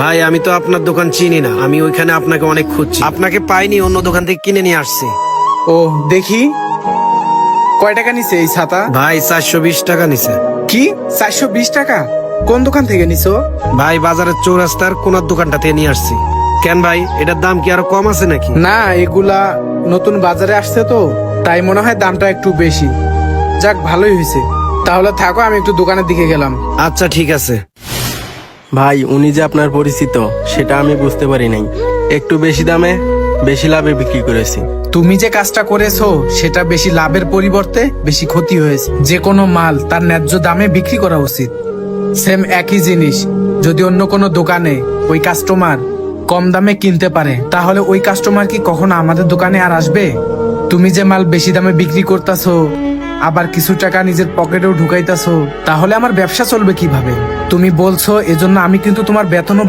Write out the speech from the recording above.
ভাই আমি তো আপনার দোকান চিনি না। আমি ওইখানে আপনাকে অনেক খুঁজছি। আপনাকে পাইনি অন্য দোকান থেকে কিনে নিয়ে আসছি। ও দেখি। কয় টাকা নিছে এই ছাতা? ভাই চারশো বিশ টাকা নিছে। কি? চারশো বিশ টাকা? কোন দোকান থেকে নিছো? ভাই বাজারের চৌরাস্তার কোনার দোকানটা থেকে নিয়ে আসছি। কেন ভাই এটার দাম কি আরও কম আছে নাকি? না এগুলা নতুন বাজারে আসছে তো তাই মনে হয় দামটা একটু বেশি। যাক ভালোই হয়েছে তাহলে থাকো আমি একটু দোকানের দিকে গেলাম। আচ্ছা ঠিক আছে। ভাই, উনি যে আপনার পরিচিত, সেটা আমি বুঝতে পারি নাই। একটু বেশি দামে বেশি লাভে বিক্রি করেছি। তুমি যে কাজটা করেছ, সেটা বেশি লাভের পরিবর্তে বেশি ক্ষতি হয়েছে। যে কোনো মাল তার ন্যায্য দামে বিক্রি করা উচিত। সেম একই জিনিস, যদি অন্য কোনো দোকানে ওই কাস্টমার কম দামে কিনতে পারে, তাহলে ওই কাস্টমার কি কখনো আমাদের দোকানে আর আসবে? তুমি যে মাল বেশি দামে বিক্রি করতেছো, আবার কিছু টাকা নিজের পকেটেও ঢুকাইতেছো, তাহলে আমার ব্যবসা চলবে কীভাবে? তুমি বলছো এজন্য আমি কিন্তু তোমার বেতনও